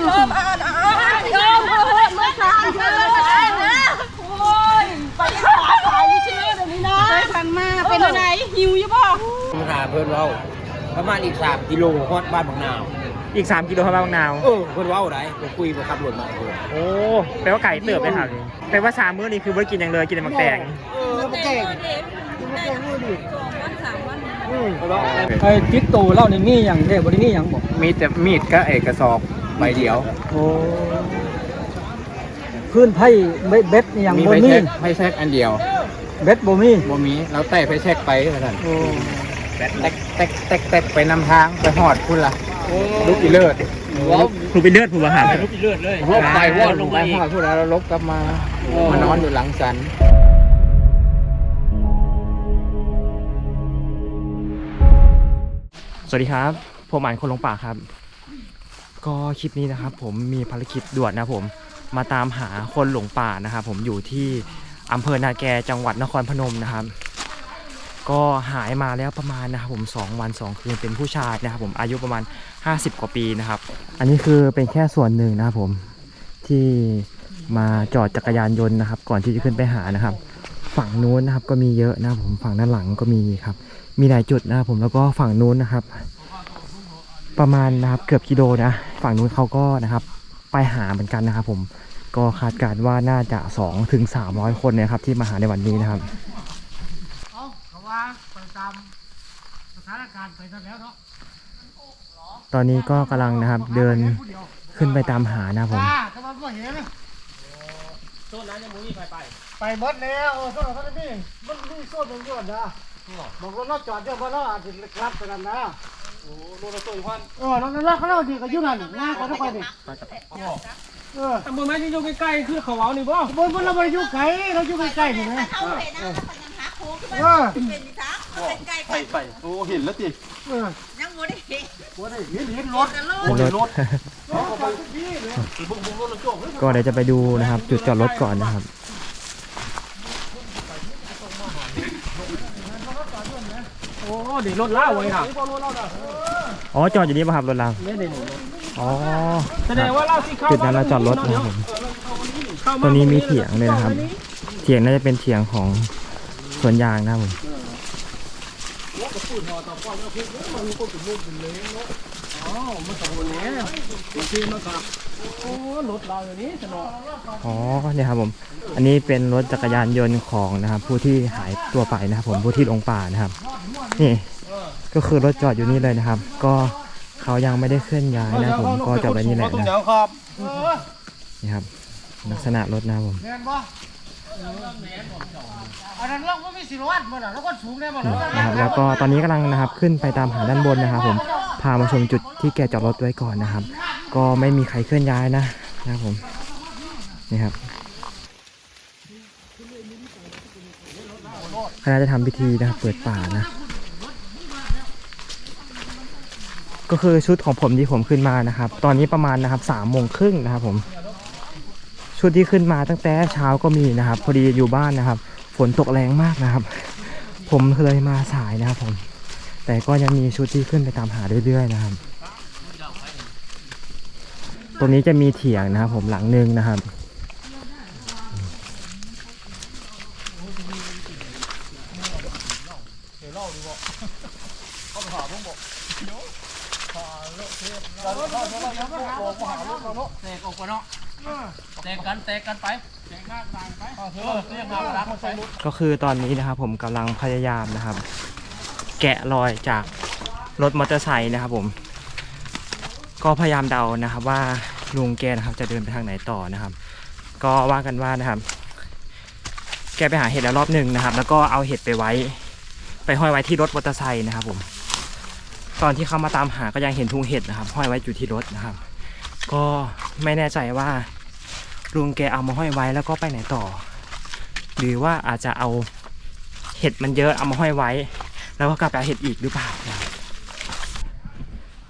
มันมาเป็นอะไรหิวอยู่บ่มาเพื่อนเว้าประมาณอีกสามกิโลฮอดบ้านบางนาวอีก 3 กิโลครับบางนาว เออเพื่อนเว้าไหนผมคุยกับขับรถมาเออโอ้แปลว่าไก่เติบเลยครับแปลว่าสามมื้อนี้คือไม่ได้กินอย่างเลยกินแต่หมักแตงเออมาแก่งไอ้จิตโตเล่าในี่มีอย่างเด้บ่ได้มีหยังบ่มีแต่มีดก็เอกกระสอบ ใบเดียว โอ้พื้นไผเบ็ดนี่หยังมีบ่ไฟมีแช็กไฟแช็กอันเดียวเบ็ดบ่มีบ่มีแล้วแต่ไฟแช็กไปเท่านั้นโอ้แตกแตกแตกแตกไปนำทางไปหอดพุ่นละลุกอีเลิศครูเป็นเลือดผู้บาหารลุกอีเลิศเลยลบไปวอดลงไปหอดพุ่นแล้วเราลบกลับมามานอนอยู่หลังสันสวัสดีครับ ผมอ่านคนลงป่าครับ ก็คลิปนี้นะครับผมมีภารกิจด่วนนะผมมาตามหาคนหลงป่านะครับผมอยู่ที่อำเภอนาแกจังหวัดนครพนมนะครับ ก็หายมาแล้วประมาณนะครับผม2วัน2คืนเป็นผู้ชายนะครับผมอายุประมาณ 50 กว่าปีนะครับ อันนี้คือเป็นแค่ส่วนหนึ่งนะครับผมที่มาจอดจักรยานยนต์นะครับ ก่อนที่จะขึ้นไปหานะครับ ฝั่งนู้นนะครับก็มีเยอะนะครับผมฝั่งด้านหลังก็มีครับ มีหลายจุดนะครับผมแล้วก็ฝั่งนู้นนะครับ ประมาณนะครับเกือบกิโลนะ ฝั่งนู้นเขาก็นะครับ ไปหาเหมือนกันนะครับ ผมก็คาดการณ์ว่าน่าจะ 2 ถึง 300 คนเนะครับ ที่มาหาในวันนี้นะครับเอาเขาว่าไปตามสถานการณ์ไปซะแล้วเนาะตอนนี้ก็กำลังนะครับเดินขึ้นไปตามหานะครับผมอ่าก็ว่าบ่เห็นโซนนั้นยังบ่มีไปไป ไปหมดแล้วโอ้โซนนั้นนี่มันมีโซนหนึงด้วยนะบอกว่าเราจอดเดี๋ยวบ่เราอาจสิกลับไปนั่นนะ โอ้โหรถตัวอีกพันเออนั่นแล้วเขาเราสิก็อยู่นั่นงาก็ต้องไปนี่เออแต่บ่แม่นอยู่ใกล้ๆคือเขาเว้านี่บ่บนบนเราไปอยู่ไกลเราอยู่ใกล้ๆนี่นะเขาเห็นนะเขายังหาโค้งขึ้นเอมาอเป็นนิทานเขาเป็นไก่ไปไปโอ้เห็นแล้วติเออยังบ่ได้เห็นบ่ได้เห็นเห็นรถกันโลเป็นรถก็เดี๋ยวจะไปดูนะครับ จุดจอดรถก่อนนะครับ โอ้ดิรถล่าไว้ค่ะอ๋อจอดอยู่นี่ป่ะครับรถเรานี่นี่อ๋อแสดงว่าเราสิเข้าจุดนั้นเราจอดรถนะครับผมตัวนี้มีเถียงเลยนะครับ เถียงน่าจะเป็นเถียงของสวนยางนะครับผมโอ้รถเราอยู่นี้สนออ๋อเนี่ยครับผม อันนี้เป็นรถจักรยานยนต์ของนะครับ ผู้ที่หายตัวไปนะครับ ผมผู้ที่หลงป่านะครับ นี่ก็คือรถจอดอยู่นี่เลยนะครับ ก็เขายังไม่ได้เคลื่อนย้ายนะผมก็จอดไว้นี่แหละนะครับนี่ครับ ลักษณะรถนะผมแม่นบ่อันนั้นเราก็มีสิรวัตรบ่ล่ะเราก็สูงได้บ่ล่ะนะครับแล้วก็ตอนนี้กำลังนะครับขึ้นไปตามหาด้านบนนะครับผมพามาชมจุดที่แกจอดรถไว้ก่อนนะครับ ก็ไม่มีใครเคลื่อนย้ายนะนะครับผมนี่ครับคณะจะทำพิธีนะครับเปิดป่านะ ก็คือชุดของผมที่ผมขึ้นมานะครับ ตอนนี้ประมาณนะครับสามโมงครึ่งนะครับผมชุดที่ขึ้นมาตั้งแต่เช้าก็มีนะครับ พอดีอยู่บ้านนะครับ ฝนตกแรงมากนะครับ ผมเลยมาสายนะครับผม แต่ก็ยังมีชุดที่ขึ้นไปตามหาเรื่อยๆนะครับ ตรงนี้จะมีเถียงนะครับผมหลังหนึงนะครับเดี๋ยวเราดูบ่ก็มาหาพวกบ่ แตกออกไปเนาะแตกกันแตกกันไปแตกหน้าต่างไปเออเรียกหน้าต่างไปก็คือตอนนี้นะครับผมกำลังพยายามนะครับ แกะรอยจากรถมอเตอร์ไซค์นะครับผม ก็พยายามเดานะครับว่าลุงแกนะครับจะเดินไปทางไหนต่อนะครับ ก็ว่ากันว่านะครับ แกไปหาเห็ดแล้วรอบหนึ่งนะครับ แล้วก็เอาเห็ดไปไว้ ไปห้อยไว้ที่รถมอเตอร์ไซค์นะครับผม ตอนที่เขามาตามหาก็ยังเห็นทุงเห็ดนะครับห้อยไว้อยู่ที่รถนะครับ ก็ไม่แน่ใจว่าลุงแกเอามาห้อยไว้แล้วก็ไปไหนต่อ หรือว่าอาจจะเอาเห็ดมันเยอะเอามาห้อยไว้ แล้วก็กลับไปเอาเห็ดอีกหรือเปล่า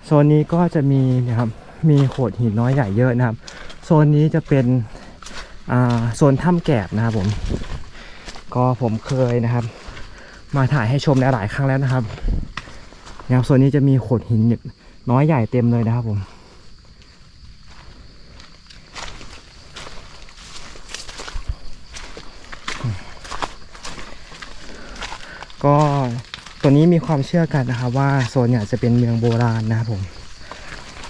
โซนนี้ก็จะมีนะครับมีโขดหินน้อยใหญ่เยอะนะครับ โซนนี้จะเป็นโซนถ้ำแกบนะครับผม ก็ผมเคยนะครับ มาถ่ายให้ชมหลายครั้งแล้วนะครับ นะครับส่วนนี้จะมีโขดหินน้อยใหญ่เต็มเลยนะครับผมก็ตัวนี้มีความเชื่อกันนะครับว่าโซนเนี่ยจะเป็นเมืองโบราณนะครับผม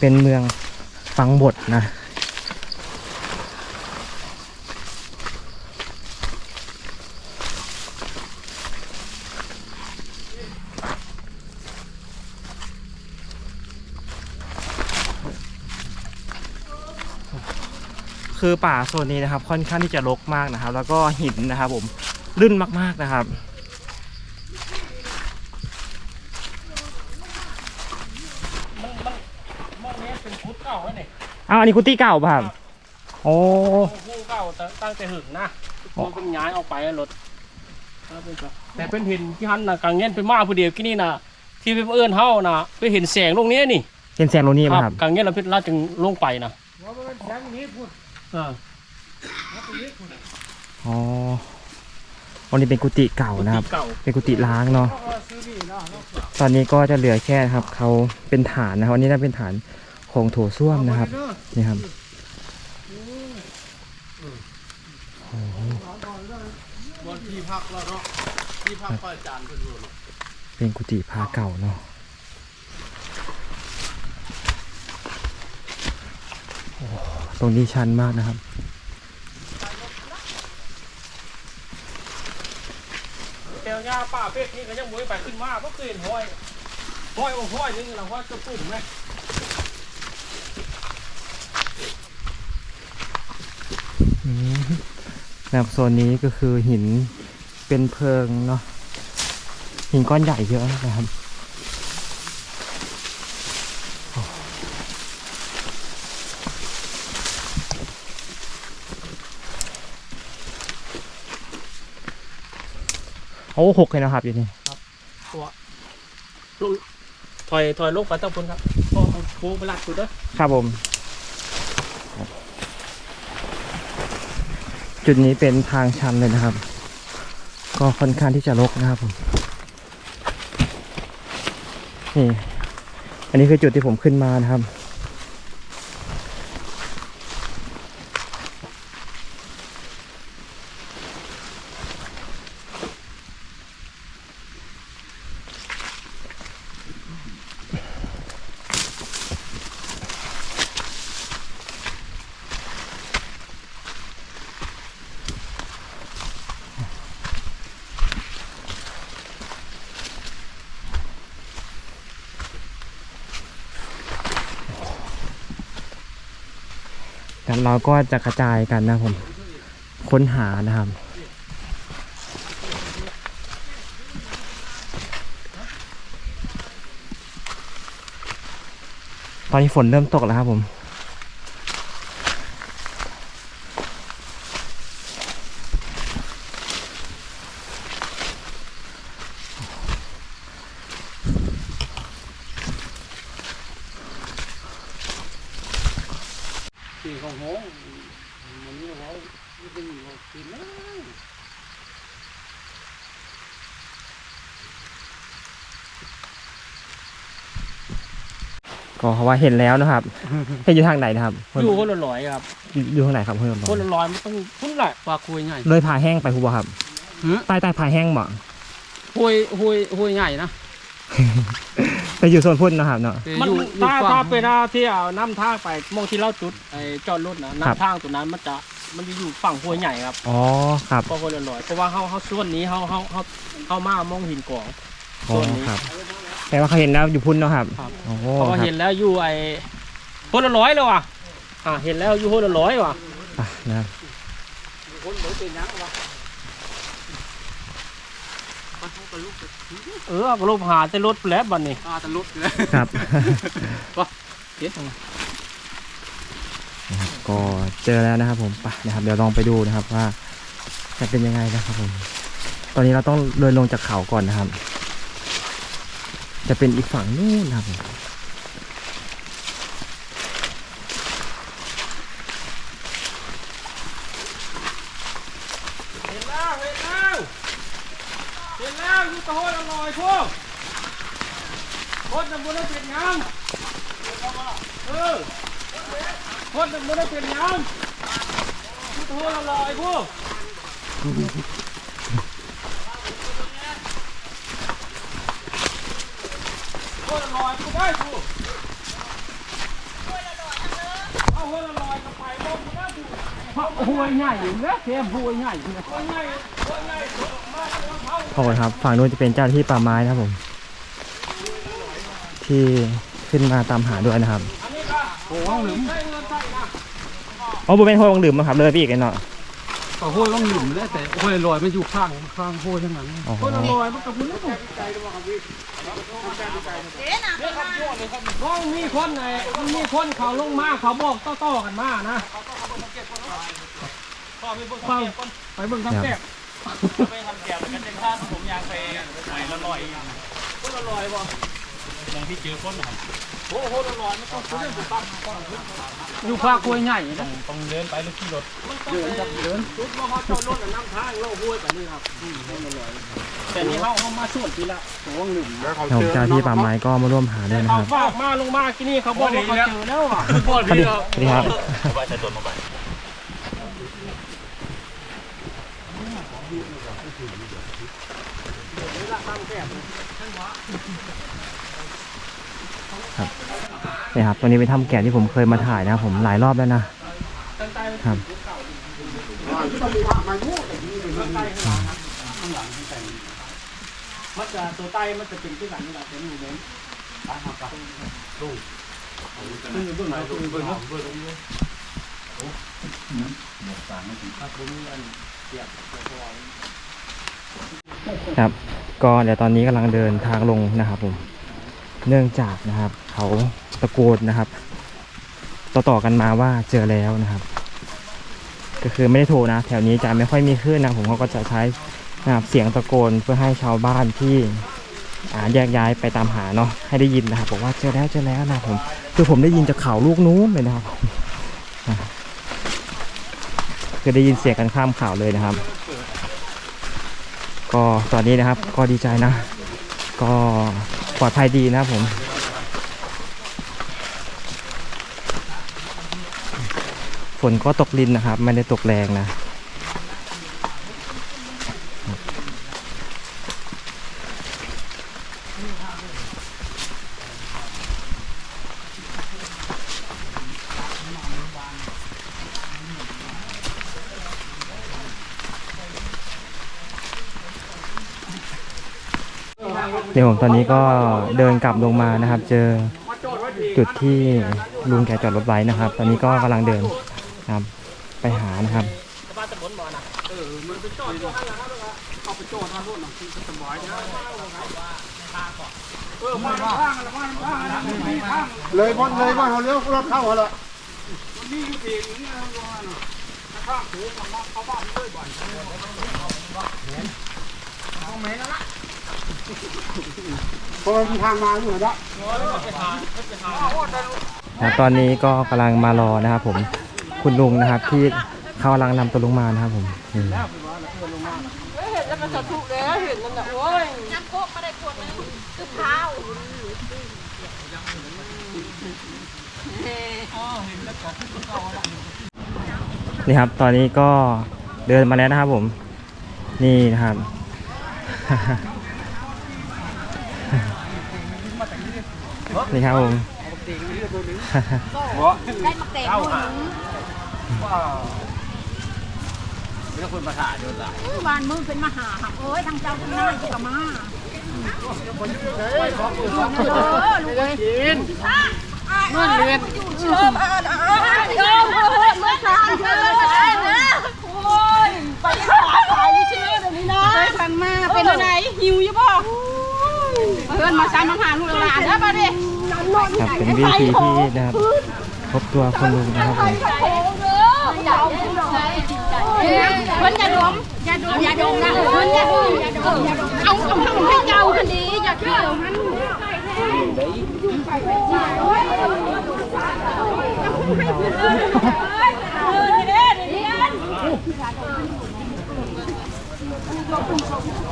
เป็นเมืองฟังบทนะ คือป่าโซนนี้นะครับ ค่อนข้างที่จะรกมากนะครับ แล้วก็หินนะครับ ผมลื่นมากๆนะครับ มันมันมองนี้เป็นพุทธเก่าแล้วนี่อ้าวอันนี้กุฏิเก่าป่ะครับโอ้ผู้เก่าตั้งตั้งแต่หึงนะมันเป็นย้ายออกไปรถแต่เป็นเห็นที่หันนะกลางเงี้ยเป็นมาผู้เดียวที่นี่นะที่เป็นเอื้อนเฮานะไปเห็นแสงตรงนี้นี่เป็นแซงโรนี่ป่ะครับกลางเงี้ยเราพิจารณาจึงลงไปนะว่ามันแสงนี้พูด เอออ๋อวันนี้เป็นกุฏิเก่านะครับ เก่าเป็นกุฏิล้างเนาะก็ซื้อนี่เนาะเนาะตอนนี้ก็จะเหลือแค่นะครับ เขาเป็นฐานนะครับอันนี้น่าเป็นฐานของโถส้วมนะครับ นี่ครับบนที่พักแล้วเนาะที่พักพระอาจารย์เพิ่นรู้เป็นกุฏิพาเก่าเนาะ โอ้ ตรงนี้ชันมากนะครับแถวหญ้าป่าเป็ดนี่ก็ยังบ่ได้ไปขึ้นมาเพราะเคยเห็นห้อยห้อยโอ้ห้อยนึงเราว่าจะปุ่มไหมอืมแบบโซนนี้ก็คือหินเป็นเพิงเนาะหินก้อนใหญ่เยอะนะครับ โอ้หกเลยนะครับอยู่นี่ถอยถอยลงไปตั้งพุ่นครับพอเอาโค้งไปลัดสุดเด้อครับผม จุดนี้เป็นทางชันเลยนะครับ ก็ค่อนข้างที่จะรกนะครับผมนี่อันนี้คือจุดที่ผมขึ้นมานะครับ เราก็จะกระจายกันนะครับผมค้นหานะครับ ตอนนี้ฝนเริ่มตกแล้วครับผม สี่ของโหงมันนี่เราไม่ได้อยู่กินนะก็เพราะว่าเห็นแล้วนะครับ เห็นอยู่ทางไหนนะครับอยู่คนละร้อยครับ อยู่อยู่ทางไหนครับเพื่อนคนละร้อยมันต้องพุ่นแหละปลาคุยใหญ่เลยผาแห้งไปคูบครับหือใต้ใต้ผาแห้งบ่คุยคุยคุยใหญ่นะ ไปอยู่โซนพุ่นนะครับเนาะ มันอยู่ถ้าอยู่ฝั่งถ้าเป็นหน้าที่เอาน้ำทางไปมองที่เราจุดไอ้จอดรถนะครับ น้ำทางตัวนั้นมันจะมันจะอยู่ฝั่งห้วยใหญ่ครับอ๋อครับก็คนละร้อยเพราะว่าเขาเขาส่วนนี้เขาเขาเขาเขามามองหินกองอ๋อส่วนนี้ ครับแปลว่าเขาเห็นแล้วอยู่พุ่นเนาะครับครับ โอ้โหเพราะว่าครับเห็นแล้วอยู่ไอ้คนละร้อยเลยว่ะอ่าเห็นแล้วอยู่คนละร้อยว่ะอะนะครับ เออก็ลบหาแต่รถแล้วบัดนี้อ่าตะลุดเลยครับเฮ็ดจังนะครับก็เจอแล้วนะครับผมไปนะครับ เดี๋ยวลองไปดูนะครับว่าจะเป็นยังไงนะครับผม ตอนนี้เราต้องเดินลงจากเขาก่อนนะครับ จะเป็นอีกฝั่งนู้นนะครับผม เห็นแล้วเห็นแล้วเห็นแล้วอยู่ตะโหนอร่อยพวก โคตรน้ำมันได้เป็นยังเออโคตรน้ำมันได้เป็นยังอยู่ตะโหนอร่อยพวกห้วยละลอยกูได้กูเอาห้วยละลอยกับไปบ่กูได้กูห้วยใหญ่เนื้อเค็มห้วยใหญ่ห้วยใหญ่ห้วยใหญ่มากกว่าเขาขอบคุณครับ ฝั่งนู้นจะเป็นเจ้าหน้าที่ป่าไม้นะครับผม ที่ขึ้นมาตามหาด้วยนะครับอันนี้ก็โอ้โหหนึ่งใช่เงินใช่นะอ๋อบุเป็นห้วยวังดื่มนะครับเลยไปอีกไอ้เนาะก็ห้วยต้องหลุมเลยแต่ห้วยลอยมันอยู่ข้างข้างห้วยทั้งนั้นอ๋อห้วยลอยมันกับพุ่นแล้วต้องมีคนไหนมีคนเขาลงมาเขาบอกต่อๆกันมานะฟังไปเบิ่งทำแก้วอยู่ ภาคห้วยใหญ่นะต้องเดินไปหรือขี่รถเดินครับเดินชุดว่าเขาจอดรถน้ำทางเล่าห้วยแบบนี้ครับแต่นี่เขาเขามาส่วนทีละตัวหนึ่งครับผมเจ้าหน้าที่ป่าไม้ก็มาร่วมหาด้วยนะคเขารับฝากมาลงมาที่นี่เขาบอกว่าเขาเจอแล้วอะสวัสดีสวัสดีครับครับ นี่ครับตัวนี้เป็นถ้ำแกะที่ผมเคยมาถ่ายนะผมหลายรอบแล้วนะครับมันจะตัวใต้มันจะเป็นที่หลังนี่แหละเป็นอยู่เน้นตาหักกับลูกซึ่งเบื้องหลังคือเบื้องหลังเบื้องหลังครับ ก็เดี๋ยวตอนนี้กำลังเดินทางลงนะครับผม เนื่องจากนะครับ เขาตะโกนนะครับ ต่อๆกันมาว่าเจอแล้วนะครับ ก็คือไม่ได้โทรนะ แถวนี้จะไม่ค่อยมีคลื่นนะผมเขาก็จะใช้นะครับเสียงตะโกนเพื่อให้ชาวบ้านที่อาแยกย้ายไปตามหาเนาะให้ได้ยินนะครับบอกว่าเจอแล้วเจอแล้วนะผมคือผมได้ยินจากเขาลูกนู้นเลยนะครับคือได้ยินเสียงกันข้ามข่าวเลยนะครับ ก็ตอนนี้นะครับก็ดีใจนะ ก็ ปลอดภัยดีนะครับผม ฝนก็ตกลินนะครับ ไม่ได้ตกแรงนะ เดี๋ยวผมตอนนี้ก็เดินกลับลงมานะครับ เจอจุดที่ลุงแกจอดรถไว้นะครับ ตอนนี้ก็กำลังเดินนะครับไปหานะครับเลยบนเลยบนเขาเลี้ยวรถเข้าเขาละเขาบ้านด้วยบ่อย พราะมันมีทางมาอยู่นะนะตอนนี้ก็กำลังมารอนะครับผมคุณลุงนะครับที่เขากำลังนำตัวลงมานะครับผมนี่เห็นแล้วมันสะทุกแล้วเห็นนั่นแหละโอ้ยน้ำโคกไม่ได้ขวดนึงคือเท้านี่ครับ ตอนนี้ก็เดินมาแล้วนะครับผม นี่นะครับ นี่ครับผมได้มาเตะมือไม่ต้องคนประสาทโดนละวานมึงเป็นมหาหักเอ้ยทางเจ้าทางนายก็มาเออลูกเอ้ยกินเมื่อเรียนเชื่อมาเชื่อเมื่อเมื่อสานเชื่อเมื่อสานนะโอ้ยไปหาขายอยู่ชื่อเดี๋ยวนี้นะ ไปฟันมาเป็นอะไรหิวอยู่บ่ เพื่อนมาซ้ำมาหาลูกหลานเด้อมาดิครับเป็นวิธีที่นะครับพบตัวคุณลุงนะครับผมเพิ่นอย่าดมอย่าดมอย่าดมนะเพิ่นอย่าดมอย่าดมอย่าดมเอาเอาทำให้เก่าคันนี้อย่าเที่ยวมันไปไปขึ้นรถขึ้นรถไปต่อไปไปเป็น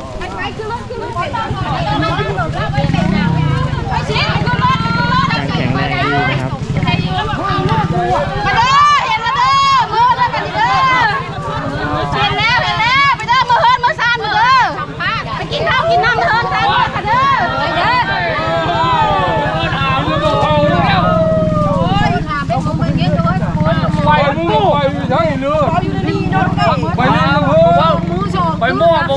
แล้วไปสิขึ้นรถขึ้นรถการแข็งแรงดีนะครับมาเด้อเห็นมาเด้อมือแล้วกินเด้อเห็นแล้วเห็นแล้วไปเด้อมือเฮินมือซานมือเด้อไปกินข้าวกินน้ำเฮินซานมือกันเด้อไปเด้อ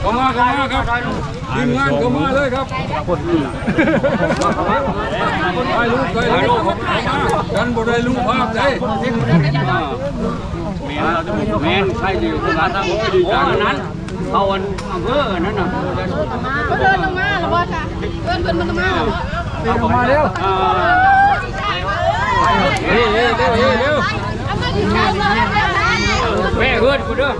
เข้ามาเข้ามาครับทีมงานเข้ามาเลยครับคนถ่ายรูปถ่ายรูปกันบ่ได้รูปภาพได้แมนใช่อยู่คุณอาทั้งดีจังนั้นเขาอันอำเภอนั่นน่ะเดินลงมาหรือว่าค่ะเดินเพิ่นมันลงมาหรอเข้ามาเร็วอ่าเฮ้ยเฮ้ยเร็วเฮ้ยเร็ว แม่เฮือนกูเด้อ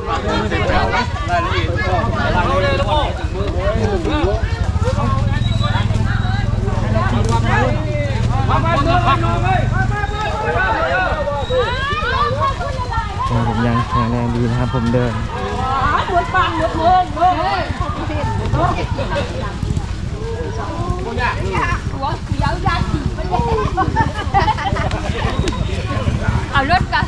ผมยังแข็งแรงดีนะครับผมเดินหมดปังหมดเมืองเลยเอารถกัน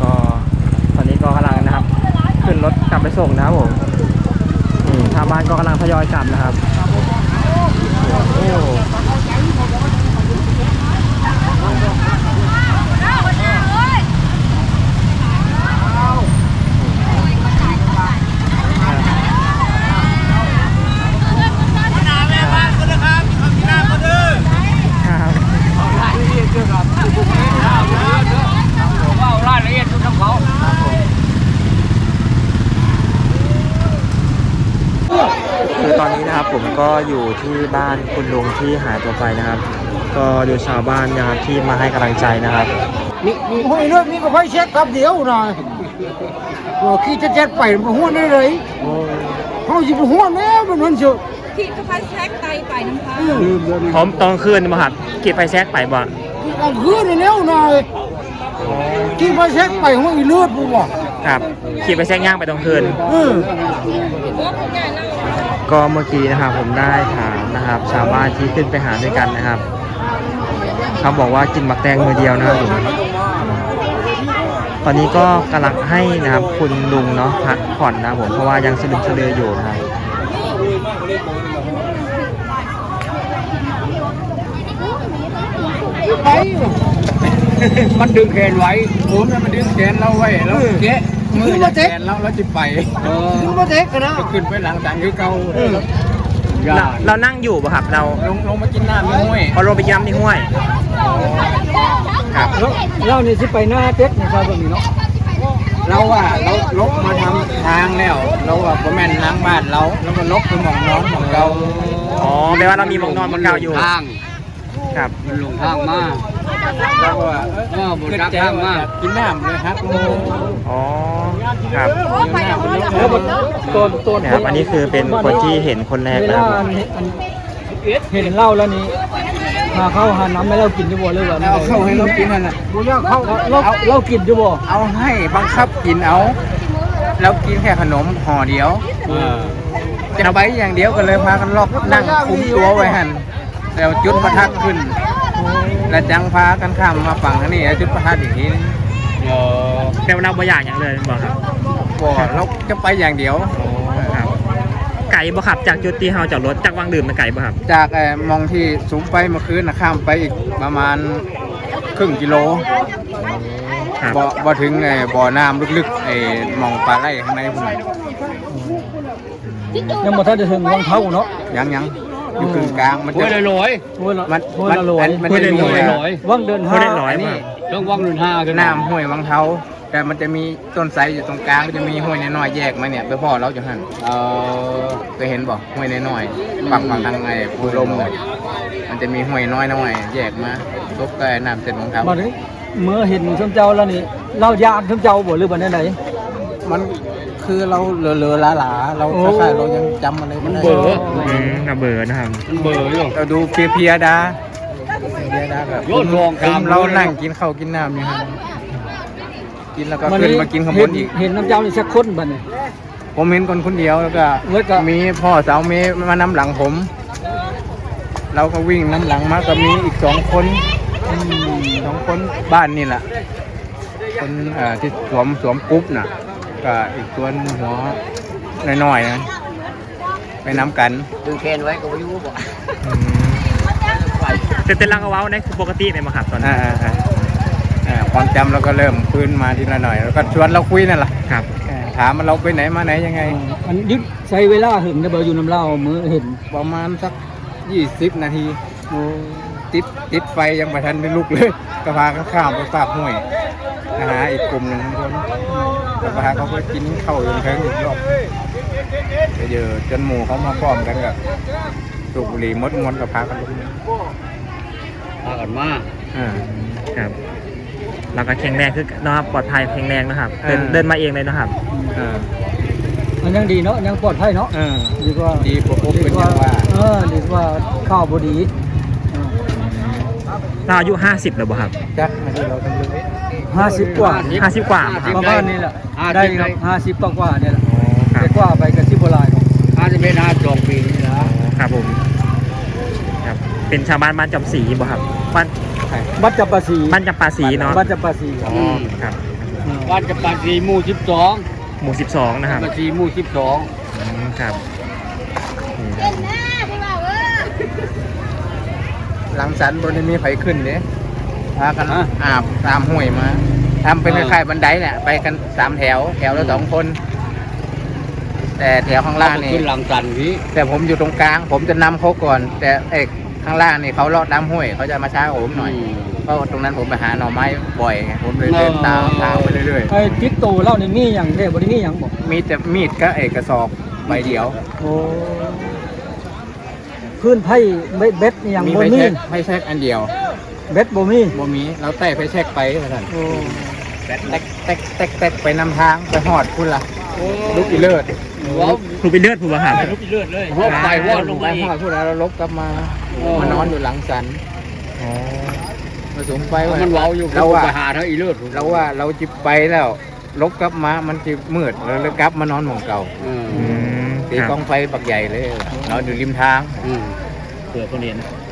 ก็ตอนนี้ก็กำลังนะครับ ขึ้นรถกลับไปส่งนะครับผมนี่ทางบ้านก็กำลังทยอยกลับนะครับโอ้ครับ ว่ารายละเอียดทุกน้ำเขา คือตอนนี้นะครับผมก็อยู่ ที่บ้านคุณลุงที่หายตัวไปนะครับ ก็ดูชาวบ้านนะครับที่มาให้กำลังใจนะครับนี่นี่ห้อยเลือดนี่ก็ไฟเช็คครับเดียวนะว่าขี้จะเจ็ดไปมันหัวได้เลยเขาสิบหัวแน่มันมันเสือขี่กระพันแท็กไตไปน้ำพาพร้อมตอนคืนมาครับเก็บไฟแซกไปบ่กลางคืนนี่แล้วนายขี้ไฟเช็คไปห้อยเลือดปุ๊บว่ะครับ ขี่ไปแซกย่างไปตอนคืนเออ ก็เมื่อกี้นะครับผมได้ถามนะครับ ชาวบ้านที่ขึ้นไปหาด้วยกันนะครับเขาบอกว่ากินหมักแตงมือเดียวนะครับผมตอนนี้ก็กำลังให้นะครับคุณลุงเนาะพักผ่อนนะผมเพราะว่ายังสลึมสลืออยู่นะครับไปมันดึงแขนไว้ผมนะมันดึงแขนเราไว้แล้วแกะ มือจากแขนเราแล้วจะไปเออคือมาเทคกันนะจะขึ้นไปหลังจากคือเก่าอย่าเราเรานั่งอยู่ป่ะครับเราลงลงมากินน้ำไม่ห้วยเอาลงไปกินน้ำในห้วยครับเราเนี่ยสิไปหน้าเต็กนะครับตรงนี้เนาะเราว่าเราลกมาทำทางแล้วเราว่าผมแม่นล้างบ้านเราแล้วก็ลกไปหมองนอนของเราอ๋อแปลว่าเรามีหมองนอนหมองเก่าอยู่ทาง ครับมันลงทางมาเราก็ว่าเออบุญรักทางมากินน้ำเลยครับโอ้อ๋อครับแล้วมันตัวตัวเนี่ยครับอันนี้คือเป็นคนที่เห็นคนแรกเวนะคลารับผมเห็นเหล้าแล้วนี่หาข้าวหาน้ำให้เรากินอยู่บ่หรือว่าเอาเข้าให้เรากินนั่นแหละบ่ยากเข้าเราเรากินอยู่บ่เอาให้บังคับกินเอาแล้วกินแค่ขนมห่อเดียวจะไปอย่างเดียวกันเลยพากันล็อกนั่งคุมตัวไว้หัน แล้วจุดประทัดขึ้น แล้วจังพากันข้ามมาฝั่งอันนี้แล้วจุดประทัดอีกทีนึงแต่ว่าเราบ่อยากอย่างเลยบอกครับบ่เราจะไปอย่างเดียว ครับไก่บ่ขับจากจุดที่เฮาจอดรถจากวังดื่มมาไก่บ่ครับจากไอ้มองที่สูงไปเมื่อคืนนะข้ามไปอีกประมาณครึ่งกิโลครับบ่บ่ถึงไอ้บ่อน้ำลึกๆไอ้หมองปลาไหลข้างในพุ่นยังบ่ทันจะถึงวังเท้าเนาะยังยัง อยู่กึ่งกลางมันจะห้วยละมันห้วยมันละลอยมันจะมีห้วยละลอยวังเดินเขาห้าได้ร้อยอันมานี้ต้องวังหนึ่งห้ากันน้ำห้วยวังเท้าแต่มันจะมีต้นไทรอยู่ตรงกลางก็จะมีห้วยน้อยๆแยกมาเนี่ยไปพ่อเราอยู่หั่นเออ เคยเห็นบ่ห้วยน้อยๆฝั่งฝั่งทางไอ้ภูลมเนี่ยมันจะมีห้วยน้อยน้อยๆแยกมาตกแต่น้ำเต็มของเขาบัดนี้เมื่อเห็นสมเจ้าแล้วนี่เราญาติสมเจ้าบ่หรือบ่ได้ไหนมัน คือเราเลอะๆหลาๆเราโอ้คล้ายๆเรายังจำอะไรไม่ได้เบอร์อืมระเบิดนะครับมันเบอร์อยู่เราดูเพลียๆดาเพลียๆดาแบบโยนรองคุกามเรานั่งกินข้าวกินน้ำอยู่หั่นกินแล้วก็วัขึ้นมากินข้างบนอีก เห็นน้ำเจ้านี่สักคนบัดนี้ผมเห็นคนคนเดียวแล้วก็แล้วก็มีพ่อสาวเมย์มานำหลังผม เราก็วิ่งน้ำหลังมาก็มีอีกสองคนอืมสองคนบ้านนี่แหละคนเอ่อที่สวมสวมกรุ๊ปน่ะ ก็อีกตัวหนึ่งหัวน้อยๆนะไปน้ำกันดึงแคนไว้ก็บ่อยู่บ่เต้นเต้นลังเอาเว้าในปกติไหมมาครับตอนนั้นอ่าอ่าอ่าความจำเราก็เริ่มฟื้นมาทีละหน่อย แล้วก็ชวนเราคุยนั่นแหละครับเออถามว่าเราไปไหนมาไหนยังไงอันยึดใช้เวลาถึงได้บ่อยู่น้ำเล่ามือเห็นประมาณสักยี่สิบนาทีติดติดไฟยังไม่ทันได้ลุกเลยก็พากันข้ามไปปากห้วย นะฮะอีกกลุ่มหนึ่งคนก็พาเขาไปกินข้าวยังแพงอีกรอบไปเจอจนหมู่เขามาพร้อมกันกับสูบบุหรี่มดมวนกับพากันลุกพากันมาอ่าครับแล้วก็แข็งแรงคือเนาะปลอดภัยแข็งแรงนะครับ เดินเออเดินมาเองเลยนะครับอ่ามันยังดีเนาะยังปลอดภัยเนาะอ่าดีกว่าดีปกปกเป็นอย่างว่าเออดีกว่าข้าวบ่ดีเราอายุ50แล้วบ่ครับจักมาที่เราทำเลย ห้าสิบกว่า50กว่าบ่ครับประมาณนี้แหละได้ครับห้าสิบกว่าๆเนี่ยแหละครัแต่บกว่าไปกับสิบโบราณห้าสิบเอ็ดห้าสองปีนี่นะครับผมครับเป็นชาวบ้านบ้านจำศรีบ่ครับบ้านบัตรจับภาษีบ้านจำปาศรีเนาะบัตรจับภาษีอ๋อครับ บ้านจะปาสีหมู่สิบสองหมู่ 12 นะครับปาสีหมู่สิบสองอืมครับนี่คเล่รับนหน้าพี่บ่าวเออหลังสันบนนี้มีไฟขึ้นเนี่ย พากันอาบตามห้วยมาทำเป็นคล้ายๆบันไดเนี่ย ไปกันสามแถว แถวละสองคน แต่แถวข้างล่างนี่ขึ้นหลังสันพี่แต่ผมอยู่ตรงกลาง ผมจะนำเขาก่อน แต่เอกข้างล่างนี่เขาเลาะตามห้วย เขาจะมาช้ากว่าผมหน่อยเพราะว่าตรงนั้นผมไปหาหน่อไม้บ่อยไงผมเลยเดินตามทางไปเรื่อยไอ้จิตโตเล่านี่มีอย่างเด้บ่ได้มีหยังบ่ๆมีแต่มีดก็เอกกระสอบใบเดียวโอ้พื้นไผ่เบ็ดเบ็ดนี่หยังมีบ่ไฟมีแช็กไฟแช็กอันเดียว เบ็ดบ่มีบ่มีเราใต้ไฟแช็กไปเท่านั้นโอ้แตกแตกแตกแตกแตกไปนำทางไปหอดคุณล่ะลูกอีเลิศครูไปเลือดผู้บ่ครับหอดไปหอดลงไปหอดพูดแล้วเราลบกลับมามานอนอยู่หลังสันอ๋อมาสูงไปว่ามันเว้าอยู่เราว่าไปหาเท่าอีเลิศเราว่าเราจิบไปแล้วลบกลับมา มันจะมืดเราเลยกลับมานอนหมองเก่าอืมอืมตีครับกองไฟบักใหญ่เลยนอนอยู่ริมทางอืมเผื่อคนเห็นอืม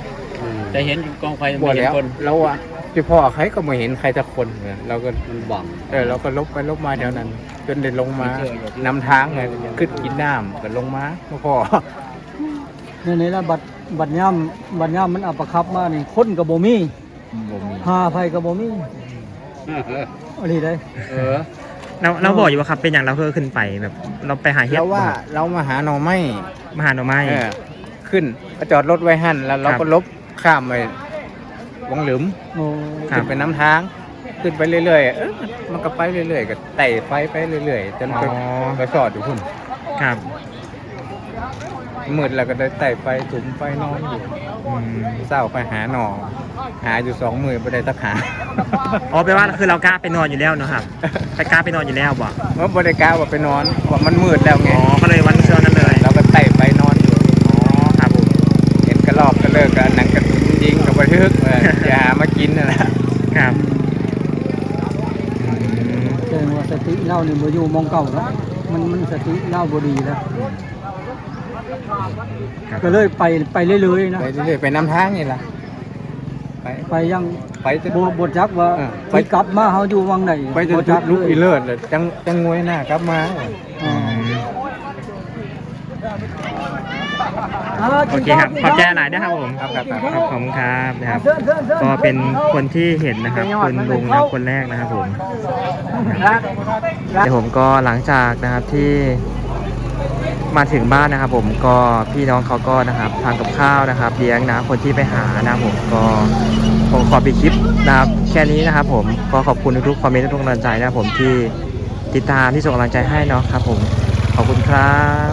แต่เห็นกองไฟบ่ไม่เห็นแล้วคนเราอะเจ้าพ่อใครก็ไม่เห็นใครสักคนเลยเราก็มันบังเออเราก็ลบไปลบมาแถวนั้น จนได้ลงมานำทางไงขึ้นกินน้ำก็ลงมาพ่อนี่นี่ละบัตรบัตรย่ำบัตรย่ำมันอัปคับมานี่คนกับบ่มีบ่มีหาไผกับบ่มีอันนี้ได้เออเราเราบอกอยู่ว่าครับเป็นอย่างเราเพื่อขึ้นไปแบบ เราไปหาเห็ดเราว่าเรามาหาหน่อไม้มาหาหน่อไม้เออขึ้นก็จอดรถไว้หั่นแล้วเราครับก็ลบ ข้ามไปวังหลุมโอ้ครัขึ้บนไปน้ำทาง ขึ้นไปเรื่อยๆเออมันก็ไปเรื่อยๆก็ไต่ไฟไปเรื่อยๆจนไปอ๋อ ไปสอดอยู่พุ่นครับมืดแล้วก็ได้ไต่ไฟถุมไฟนอนอยู่อืมเศร้าไปหาหน่อ หาอยู่สองมือไม่ได้สักหา อ๋อแปลว่าคือเรากล้าไปนอนอยู่แล้วเนอะครับไปกล้าไปนอนอยู่แล้วบ่เมื่อบริการว่าไปนอนว่ามันมืดแล้วไงอ๋อก็เลยวันเช้านั้นเลยเราก็ไต่ไฟนอนอยู่ อ๋อครับผมเห็นกระรอกกระเลิกกันหนั ทึกเอออย่าหามากินนั่นแหละครับอืมแสดงว่าสติเรานี่บ่อยู่มองเก่าเนาะมันมันสติเราบ่ดีแล้ว ครับ ก็เลยไปไปเรื่อยๆนะไปเรื่อยๆไปน้ำทางนี่ล่ะไปไปยังไปจน บ่บ่จักว่าไปกลับมาเฮาอยู่วังไหนไปจนบ่จักลุกอีเลิศเลยจังจังงวยหน้ากลับมาอ๋ออืม โอเคครับขอบใจหลายนะครับผมครับครับครับขอบคุณครับนะครับเชิญเชิญเชิญก็เป็นคนที่เห็นนะครับคุณลุงนะครับคนแรกนะครับผมเดี๋ยวผมก็หลังจากนะครับที่มาถึงบ้านนะครับ ผมก็พี่น้องเขาก็นะครับทำกับข้าวนะครับเลี้ยงนะคนที่ไปหานะครับผมก็ผมขอปิดคลิปนะครับแค่นี้นะครับ ผมก็ขอบคุณทุกๆคอมเมนต์ทุกกำลังใจนะครับผมที่ติดตามที่ส่งกำลังใจให้เนาะครับ ผมขอบคุณครับ